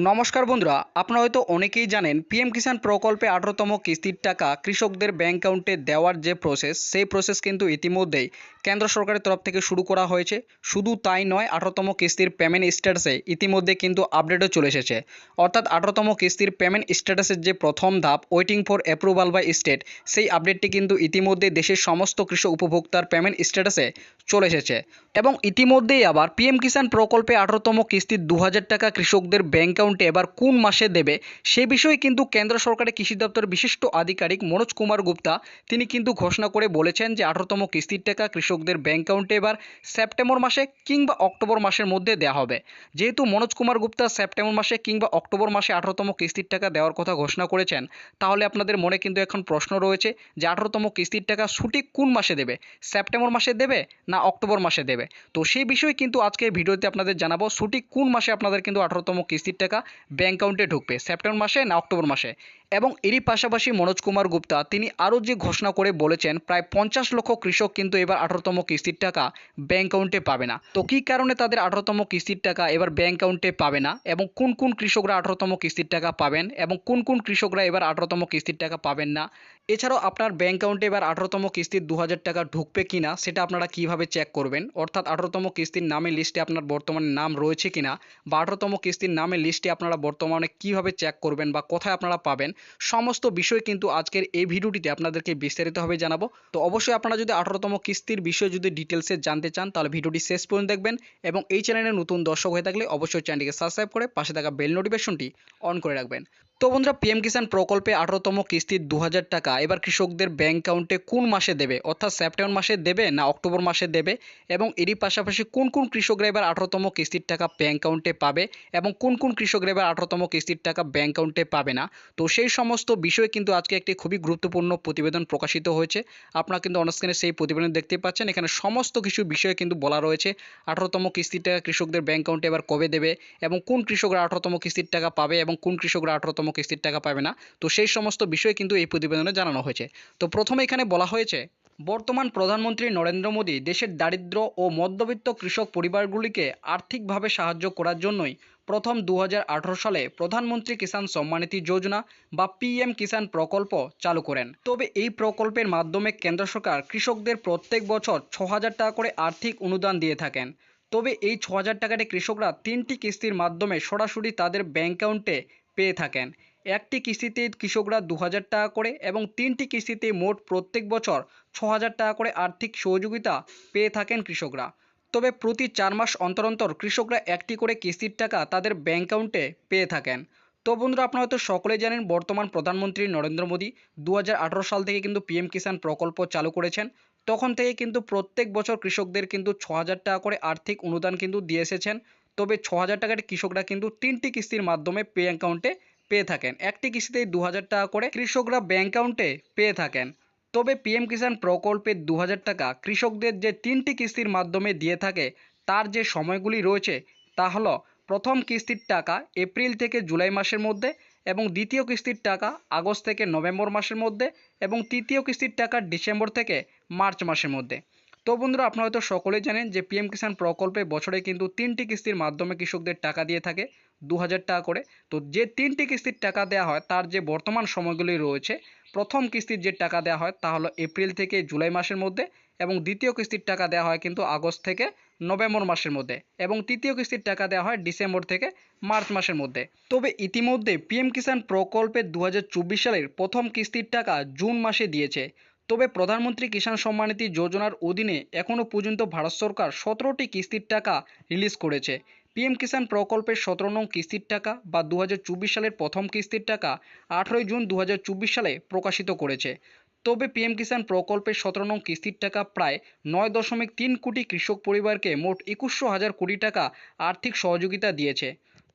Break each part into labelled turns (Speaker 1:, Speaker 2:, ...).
Speaker 1: নমস্কার বন্ধুরা, আপনারা হয়তো অনেকেই জানেন, পিএম কিষাণ প্রকল্পে আঠারোতম কিস্তির টাকা কৃষকদের ব্যাংক অ্যাকাউন্টে দেওয়ার যে প্রসেস সেই প্রসেস কিন্তু ইতিমধ্যেই কেন্দ্র সরকারের তরফ থেকে শুরু করা হয়েছে। শুধু তাই নয়, আঠারোতম কিস্তির পেমেন্ট স্ট্যাটাসে ইতিমধ্যে কিন্তু আপডেটও চলে এসেছে। অর্থাৎ আঠারোতম কিস্তির পেমেন্ট স্ট্যাটাসের যে প্রথম ধাপ waiting for approval by state সেই আপডেটটি কিন্তু ইতিমধ্যে দেশের সমস্ত কৃষক উপভোক্তার পেমেন্ট স্ট্যাটাসে চলে এসেছে। এবং ইতিমধ্যেই আবার পিএম কিষাণ প্রকল্পে আঠারোতম কিস্তির দু হাজার টাকা কৃষকদের ব্যাংক অ্যাকাউন্টে এবার কোন মাসে দেবে, সে বিষয়ে কিন্তু কেন্দ্র সরকারের কৃষি দপ্তরের বিশিষ্ট আধিকারিক মনোজ কুমার গুপ্তা, তিনি কিন্তু ঘোষণা করে বলেছেন যে আঠারোতম কিস্তির টাকা কৃষকদের ব্যাংক অ্যাকাউন্টে এবার সেপ্টেম্বর মাসে কিংবা অক্টোবর মাসের মধ্যে দেওয়া হবে। যেহেতু মনোজ কুমার গুপ্তা সেপ্টেম্বর মাসে কিংবা অক্টোবর মাসে আঠারোতম কিস্তির টাকা দেওয়ার কথা ঘোষণা করেছেন, তাহলে আপনাদের মনে কিন্তু এখন প্রশ্ন রয়েছে যে আঠারোতম কিস্তির টাকা সঠিক কোন মাসে দেবে? সেপ্টেম্বর মাসে দেবে না অক্টোবর মাসে দেবে? তো সেই বিষয়ে কিন্তু আজকে ভিডিওতে আপনাদের জানাব সঠিক কোন মাসে আপনাদের কিন্তু আঠারোতম কিস্তির টাকা ব্যাংক অ্যাকাউন্টে ঢুকবে সেপ্টেম্বর মাসে না অক্টোবর মাসে? এবং এরই পাশাপাশি মনোজ কুমার গুপ্তা, তিনি আরও যে ঘোষণা করে বলেছেন, প্রায় পঞ্চাশ লক্ষ কৃষক কিন্তু এবার আঠারোতম কিস্তির টাকা ব্যাঙ্ক অ্যাকাউন্টে পাবে না। তো কী কারণে তাদের আঠারোতম কিস্তির টাকা এবার ব্যাঙ্ক অ্যাকাউন্টে পাবে না? এবং কোন কোন কৃষকরা আঠারোতম কিস্তির টাকা পাবেন? এবং কোন কোন কৃষকরা এবার আঠারোতম কিস্তির টাকা পাবেন না? এছাড়াও আপনার ব্যাংক অ্যাকাউন্টে এবার আঠারোতম কিস্তির দু হাজার টাকা ঢুকবে কিনা, সেটা আপনারা কীভাবে চেক করবেন? অর্থাৎ আঠারোতম কিস্তির নামের লিস্টে আপনার বর্তমানে নাম রয়েছে কিনা বা আঠারোতম কিস্তির নামের লিস্টে আপনারা বর্তমানে কীভাবে চেক করবেন বা কোথায় আপনারা পাবেন, সমস্ত বিষয় কিন্তু আজকের এই ভিডিওটিতে আপনাদেরকে বিস্তারিতভাবে জানাব। তো অবশ্যই আপনারা যদি আঠারোতম কিস্তির বিষয়ে যদি ডিটেলসে জানতে চান, তাহলে ভিডিওটি শেষ পর্যন্ত দেখবেন এবং এই চ্যানেলে নতুন দর্শক হয়ে থাকলে অবশ্যই চ্যানেলটিকে সাবস্ক্রাইব করে পাশে থাকা বেল নোটিফিকেশনটি অন করে রাখবেন। তো বন্ধুরা পিএম কিষাণ প্রকল্পে আঠারোতম কিস্তির দু হাজার টাকা। এবার কৃষকদের ব্যাঙ্ক অ্যাকাউন্টে কোন মাসে দেবে? অর্থাৎ সেপ্টেম্বর মাসে দেবে না অক্টোবর মাসে দেবে? এবং এরই পাশাপাশি কোন কোন কৃষকরা এবার আঠারোতম কিস্তির টাকা ব্যাঙ্ক অ্যাকাউন্টে পাবে? এবং কোন কোন কৃষকরা এবার আঠারোতম কিস্তির টাকা ব্যাঙ্ক অ্যাকাউন্টে পাবে না? তো সেই সমস্ত বিষয়ে কিন্তু আজকে একটি খুবই গুরুত্বপূর্ণ প্রতিবেদন প্রকাশিত হয়েছে। আপনারা কিন্তু অনস্ক্রিনে সেই প্রতিবেদন দেখতে পাচ্ছেন। এখানে সমস্ত কিছু বিষয়ে কিন্তু বলা রয়েছে। আঠারোতম কিস্তির টাকা কৃষকদের ব্যাঙ্ক অ্যাকাউন্টে এবার কবে দেবে? এবং কোন কৃষকরা আঠারোতম কিস্তির টাকা পাবে? এবং কোন কৃষকরা আঠারোতম কিস্তির টাকা পাবে না। তো সেই সমস্ত বিষয় কিন্তু এই প্রতিবেদনে জানানো হয়েছে। তো প্রথমে এখানে বলা হয়েছে, বর্তমান প্রধানমন্ত্রী নরেন্দ্র মোদী দেশের দারিদ্র ও মধ্যবিত্ত কৃষক পরিবারগুলিকে আর্থিকভাবে সাহায্য করার জন্যই প্রথম দু সালে প্রধানমন্ত্রী কিষাণ সম্মানিধি যোজনা বা পিএম কিষাণ প্রকল্প চালু করেন। তবে এই প্রকল্পের মাধ্যমে কেন্দ্র সরকার কৃষকদের প্রত্যেক বছর ছ হাজার টাকা করে আর্থিক অনুদান দিয়ে থাকেন। তবে এই ছ হাজার টাকাটি কৃষকরা তিনটি কিস্তির মাধ্যমে সরাসরি তাদের ব্যাংক অ্যাকাউন্টে পেয়ে থাকেন। একটি কিস্তিতে কৃষকরা দু হাজার টাকা করে এবং তিনটি কিস্তিতে মোট প্রত্যেক বছর ছ টাকা করে আর্থিক সহযোগিতা পেয়ে থাকেন কৃষকরা। তবে প্রতি চার মাস অন্তর অন্তর কৃষকরা একটি করে কিস্তির টাকা তাদের ব্যাংক অ্যাকাউন্টে পেয়ে থাকেন। তো বন্ধুরা, আপনারা হয়তো সকলেই জানেন, বর্তমান প্রধানমন্ত্রী নরেন্দ্র মোদী দু হাজার আঠেরো সাল থেকে কিন্তু পিএম কিষাণ প্রকল্প চালু করেছেন। তখন থেকে কিন্তু প্রত্যেক বছর কৃষকদের কিন্তু ছ টাকা করে আর্থিক অনুদান কিন্তু দিয়ে এসেছেন। তবে ছ হাজার টাকাটি কৃষকরা কিন্তু তিনটি কিস্তির মাধ্যমে পে অ্যাকাউন্টে পেয়ে থাকেন। একটি কিস্তিতেই দু হাজার টাকা করে কৃষকরা ব্যাংক অ্যাকাউন্টে পেয়ে থাকেন। তবে পিএম কিষাণ প্রকল্পের দু হাজার টাকা কৃষকদের যে তিনটি কিস্তির মাধ্যমে দিয়ে থাকে, তার যে সময়গুলি রয়েছে, তা হলো প্রথম কিস্তির টাকা এপ্রিল থেকে জুলাই মাসের মধ্যে এবং দ্বিতীয় কিস্তির টাকা আগস্ট থেকে নভেম্বর মাসের মধ্যে এবং তৃতীয় কিস্তির টাকা ডিসেম্বর থেকে মার্চ মাসের মধ্যে। তো বন্ধুরা, আপনারা হয়তো সকলেই জানেন যে পিএম কিষাণ প্রকল্পে বছরে কিন্তু তিনটি কিস্তির মাধ্যমে কৃষকদের টাকা দিয়ে থাকে দু হাজার টাকা করে। তো যে তিনটি কিস্তির টাকা দেওয়া হয়, তার যে বর্তমান সময়গুলি রয়েছে, প্রথম কিস্তির যে টাকা দেওয়া হয়, তা হলো এপ্রিল থেকে জুলাই মাসের মধ্যে এবং দ্বিতীয় কিস্তির টাকা দেওয়া হয় কিন্তু আগস্ট থেকে নভেম্বর মাসের মধ্যে এবং তৃতীয় কিস্তির টাকা দেওয়া হয় ডিসেম্বর থেকে মার্চ মাসের মধ্যে। তবে ইতিমধ্যে পিএম কিষাণ প্রকল্পের দু সালের প্রথম কিস্তির টাকা জুন মাসে দিয়েছে। তবে প্রধানমন্ত্রী কিষাণ সম্মানিধি যোজনার অধীনে এখনও পর্যন্ত ভারত সরকার সতেরোটি কিস্তির টাকা রিলিজ করেছে। পিএম কিষাণ প্রকল্পের সতেরো নং কিস্তির টাকা বা দু হাজার চব্বিশ সালের প্রথম কিস্তির টাকা আঠেরোই জুন দু হাজার চব্বিশ সালে প্রকাশিত করেছে। তবে পিএম কিষাণ প্রকল্পের সতেরো নং কিস্তির টাকা প্রায় নয় দশমিক তিন কোটি কৃষক পরিবারকে মোট একুশশো হাজার কোটি টাকা আর্থিক সহযোগিতা দিয়েছে।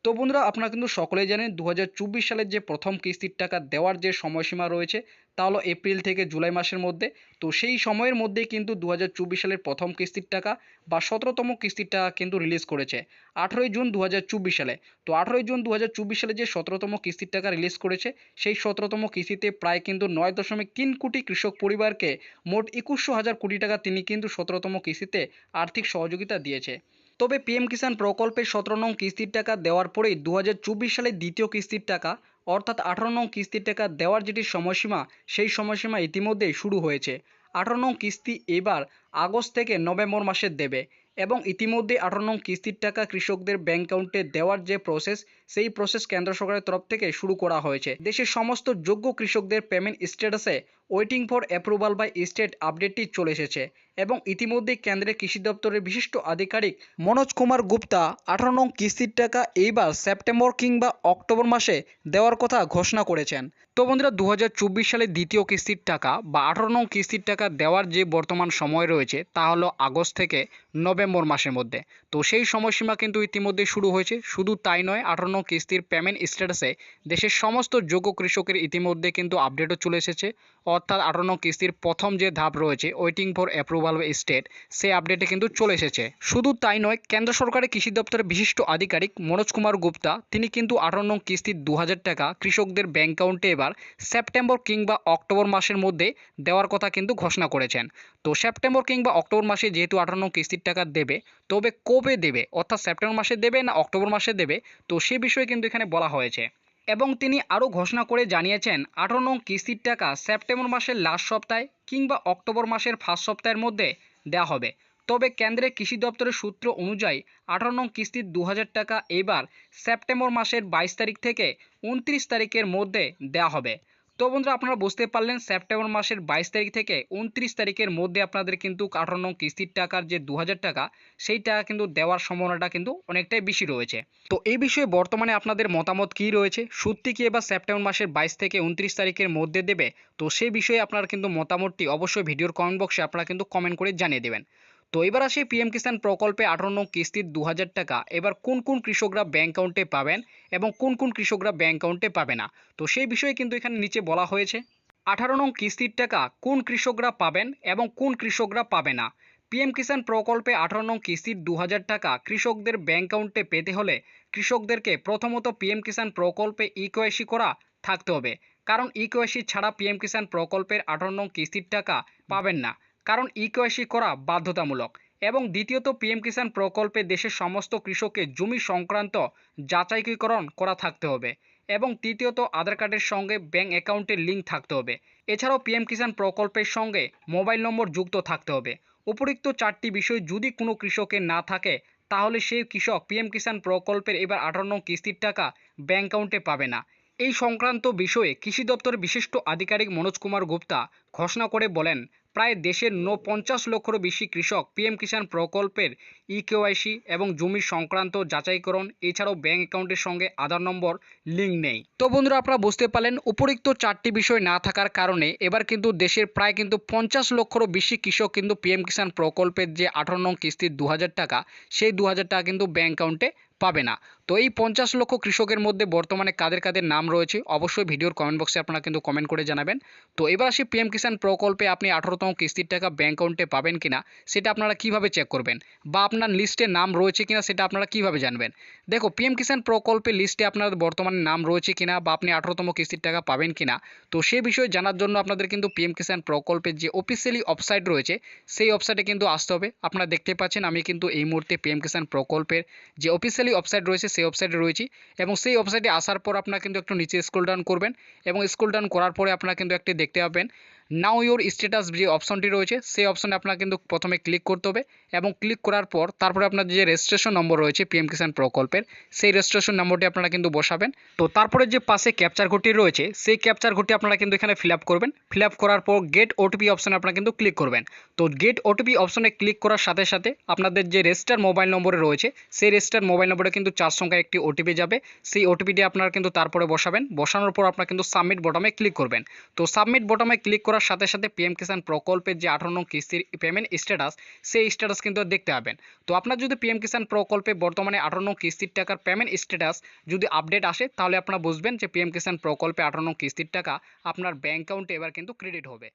Speaker 1: তো বন্ধুরা, আপনারা কিন্তু সকলেই জানেন দু হাজার চব্বিশ সালের যে প্রথম কিস্তির টাকা দেওয়ার যে সময়সীমা রয়েছে, তা হলো এপ্রিল থেকে জুলাই মাসের মধ্যে। তো সেই সময়ের মধ্যেই কিন্তু দু হাজার চব্বিশ সালের প্রথম কিস্তির টাকা বা সতেরোতম কিস্তির টাকা কিন্তু রিলিজ করেছে আঠেরোই জুন দু হাজার চব্বিশ সালে। তো আঠেরোই জুন দু হাজার চব্বিশ সালে যে সতেরোতম কিস্তির টাকা রিলিজ করেছে, সেই সতেরোতম কিস্তিতে প্রায় কিন্তু নয় দশমিক তিন কোটি কৃষক পরিবারকে মোট একুশশো হাজার কোটি টাকা তিনি কিন্তু সতেরোতম কিস্তিতে আর্থিক সহযোগিতা দিয়েছে। তবে পিএম কিষাণ প্রকল্পের সতেরো নং কিস্তির টাকা দেওয়ার পরেই দুহাজার চব্বিশ সালে দ্বিতীয় কিস্তির টাকা, অর্থাৎ আঠারো নং কিস্তির টাকা দেওয়ার যেটি সময়সীমা, সেই সময়সীমা ইতিমধ্যেই শুরু হয়েছে। আঠারো নং কিস্তি এবার আগস্ট থেকে নভেম্বর মাসে দেবে এবং ইতিমধ্যে আঠারো নং কিস্তির টাকা কৃষকদের ব্যাংক অ্যাকাউন্টে দেওয়ার যে প্রসেস সেই প্রসেস কেন্দ্র সরকারের তরফ থেকে শুরু করা হয়েছে। দেশের সমস্ত যোগ্য কৃষকদের পেমেন্ট স্ট্যাটাসে waiting for approval by state আপডেটটি চলে এসেছে এবং ইতিমধ্যে কেন্দ্রের কৃষি দপ্তরের বিশিষ্ট আধিকারিক মনোজ কুমার গুপ্তা আঠারো নং কিস্তির টাকা এইবার সেপ্টেম্বর কিংবা অক্টোবর মাসে দেওয়ার কথা ঘোষণা করেছেন। তো বন্ধুরা দু সালের দ্বিতীয় কিস্তির টাকা বা আঠারো নং কিস্তির টাকা দেওয়ার যে বর্তমান সময় রয়েছে তা হলো আগস্ট থেকে নভেম্বর মাসের মধ্যে। তো সেই সময়সীমা কিন্তু ইতিমধ্যে শুরু হয়েছে। শুধু তাই নয়, আঠারো নং কিস্তির পেমেন্ট স্ট্যাটাসে দেশের সমস্ত যোগ্য কৃষকের ইতিমধ্যে কিন্তু আপডেটও চলে এসেছে। অর্থাৎ আটান্ন কিস্তির প্রথম যে ধাপ রয়েছে ওয়েটিং ফর অ্যাপ্রুভাল স্টেট সেই আপডেটে কিন্তু চলে এসেছে। শুধু তাই নয়, কেন্দ্র সরকারের কৃষি দপ্তরের বিশিষ্ট আধিকারিক মনোজ কুমার গুপ্তা, তিনি কিন্তু আটান্ন কিস্তির দু হাজার টাকা কৃষকদের ব্যাংক অ্যাকাউন্টে এবার সেপ্টেম্বর কিংবা অক্টোবর মাসের মধ্যে দেওয়ার কথা কিন্তু ঘোষণা করেছেন। তো সেপ্টেম্বর কিংবা অক্টোবর মাসে যেহেতু আটান্ন কিস্তির টাকা দেবে, তবে কবে দেবে? অর্থাৎ সেপ্টেম্বর মাসে দেবে না অক্টোবর মাসে দেবে? তো সে বিষয়ে কিন্তু এখানে বলা হয়েছে। এবং তিনি আরও ঘোষণা করে জানিয়েছেন, আঠারো নং কিস্তির টাকা সেপ্টেম্বর মাসের লাস্ট সপ্তাহে কিংবা অক্টোবর মাসের ফার্স্ট সপ্তাহের মধ্যে দেওয়া হবে। তবে কেন্দ্রের কৃষি দপ্তরের সূত্র অনুযায়ী, আঠারো নং কিস্তির দু হাজার টাকা এবার সেপ্টেম্বর মাসের বাইশ তারিখ থেকে উনত্রিশ তারিখের মধ্যে দেওয়া হবে। তো বন্ধুরা, আপনারা বুঝতে পারলেন সেপ্টেম্বর মাসের বাইশ তারিখ থেকে উনত্রিশ তারিখের মধ্যে আপনাদের কিন্তু আঠারো নং কিস্তির টাকার যে দু হাজার টাকা সেই টাকা কিন্তু দেওয়ার সম্ভাবনাটা কিন্তু অনেকটাই বেশি রয়েছে। তো এই বিষয়ে বর্তমানে আপনাদের মতামত কি রয়েছে? সত্যি কি এবার সেপ্টেম্বর মাসের বাইশ থেকে উনত্রিশ তারিখের মধ্যে দেবে? তো সেই বিষয়ে আপনার কিন্তু মতামতটি অবশ্যই ভিডিওর কমেন্ট বক্সে আপনারা কিন্তু কমেন্ট করে জানিয়ে দেবেন। তো এবার আসি পিএম কিষাণ প্রকল্পে আঠারো নং কিস্তির দু হাজার টাকা। এবার কোন কোন কৃষকরা ব্যাংক অ্যাকাউন্টে পাবেন এবং কোন কোন কৃষকরা ব্যাংক অ্যাকাউন্টে পাবে না? তো সেই বিষয়ে কিন্তু এখানে নিচে বলা হয়েছে। আঠারো নং কিস্তির টাকা কোন কৃষকরা পাবেন এবং কোন কৃষকরা পাবে না? পিএম কিষাণ প্রকল্পে আঠারো নং কিস্তির দু হাজার টাকা কৃষকদের ব্যাংক অ্যাকাউন্টে পেতে হলে কৃষকদেরকে প্রথমত পিএম কিষাণ প্রকল্পে ইকোয়াইসি করা থাকতে হবে। কারণ ইকোয়াইসি ছাড়া পিএম কিষাণ প্রকল্পের আঠারো নং কিস্তির টাকা পাবেন না। কারণ ইকেওয়াইসি করা বাধ্যতামূলক। এবং দ্বিতীয়ত, পিএম কিষাণ প্রকল্পে দেশের সমস্ত কৃষকের জমি সংক্রান্ত যাচাইকরণ করা থাকতে হবে। এবং তৃতীয়ত, আধার কার্ডের সঙ্গে ব্যাংক অ্যাকাউন্টের লিঙ্ক থাকতে হবে। এছাড়াও, পিএম কিষাণ প্রকল্পের সঙ্গে মোবাইল নম্বর যুক্ত থাকতে হবে। উপরিক্ত চারটি বিষয় যদি কোনো কৃষকের না থাকে, তাহলে সেই কৃষক পিএম কিষাণ প্রকল্পের এবার আঠারো নং কিস্তির টাকা ব্যাংক অ্যাকাউন্টে পাবে না। এই সংক্রান্ত বিষয়ে কৃষি দপ্তরের বিশিষ্ট আধিকারিক মনোজ কুমার গুপ্তা ঘোষণা করে বলেন প্রায় দেশের ন পঞ্চাশ লক্ষেরও বেশি কৃষক পিএম কিষাণ প্রকল্পের ইকেওয়াইসি এবং জমির সংক্রান্ত যাচাইকরণ, এছাড়াও ব্যাংক অ্যাকাউন্টের সঙ্গে আধার নম্বর, লিঙ্ক নেই। তো বন্ধুরা, আপনারা বুঝতে পারলেন, উপরিক্ত চারটি বিষয় না থাকার কারণে এবার কিন্তু দেশের প্রায় কিন্তু পঞ্চাশ লক্ষেরও বেশি কৃষক কিন্তু পিএম কিষাণ প্রকল্পের যে আঠারো নং কিস্তির দু হাজার টাকা, সেই দু হাজার টাকা কিন্তু ব্যাংক অ্যাকাউন্টে পাবে না। তো এই পঞ্চাশ লক্ষ কৃষকের মধ্যে বর্তমানে কাদের কাদের নাম রয়েছে, অবশ্যই ভিডিওর কমেন্ট বক্সে আপনারা কিন্তু কমেন্ট করে জানাবেন। তো এবার আসি পিএম কিষাণ প্রকল্পে আপনি আঠারোতম কিস্তির টাকা ব্যাঙ্ক অ্যাকাউন্টে পাবেন কিনা, সেটা আপনারা কীভাবে চেক করবেন বা আপনার লিস্টে নাম রয়েছে কিনা সেটা আপনারা কীভাবে জানবেন? দেখো পিএম কিষাণ প্রকল্পে লিস্টে আপনার বর্তমানে নাম রয়েছে কিনা বা আপনি আঠারোতম কিস্তির টাকা পাবেন কিনা, তো সে বিষয়ে জানার জন্য আপনাদের কিন্তু পিএম কিষাণ প্রকল্পের যে অফিসিয়ালি ওয়েবসাইট রয়েছে, সেই ওয়েবসাইটে কিন্তু আসতে হবে। আপনারা দেখতে পাচ্ছেন, আমি কিন্তু এই মুহূর্তে পিএম কিষাণ প্রকল্পের যে অফিসিয়ালি ওয়েবসাইট রয়েছে সেই ওয়েবসাইটে রয়েছি এবং সেই ওয়েবসাইটে আসার পর আপনারা কিন্তু একটু নিচে স্ক্রল ডাউন করবেন এবং স্ক্রল ডাউন করার পরে আপনারা কিন্তু একটি দেখতে পাবেন। নাও ইউর স্ট্যাটাস যে অপশনটি রয়েছে, সেই অপশনে আপনারা কিন্তু প্রথমে ক্লিক করতে হবে এবং ক্লিক করার পর তারপরে আপনার যে রেজিস্ট্রেশন নম্বর রয়েছে পিএম কিষাণ প্রকল্পের, সেই রেজিস্ট্রেশন নম্বরটি আপনারা কিন্তু বসাবেন। তো তারপরে যে পাশে ক্যাপচার ঘটি রয়েছে, সেই ক্যাপচার ঘটি আপনারা কিন্তু এখানে ফিল করবেন। ফিল করার পর গেট ওটিপি অপশনে আপনারা কিন্তু ক্লিক করবেন। তো গেট ওটিপি অপশনে ক্লিক করার সাথে সাথে আপনাদের যে রেজিস্টার মোবাইল নম্বরে রয়েছে, সেই রেজিস্টার মোবাইল নম্বরে কিন্তু চার সংখ্যায় একটি ওটিপি যাবে। সেই ওটিপিটি আপনারা কিন্তু তারপরে বসাবেন। বসানোর পর আপনারা কিন্তু সাবমিট বটমে ক্লিক করবেন। তো সাবমিট বটমে ক্লিক করার সাথে সাথে পিএম কিষাণ প্রকল্পের যে আঠারো নং কিস্তির পেমেন্ট স্ট্যাটাস সেই স্ট্যাটাস কিন্তু দেখতে পাবেন। তো আপনার যদি পিএম কিষাণ প্রকল্পে বর্তমানে আঠারো নং কিস্তির টাকার পেমেন্ট স্ট্যাটাস যদি আপডেট আসে, তাহলে আপনারা বুঝবেন যে পিএম কিষাণ প্রকল্পে আঠারো নং কিস্তির টাকা আপনার ব্যাঙ্ক অ্যাকাউন্টে এবার কিন্তু ক্রেডিট হবে।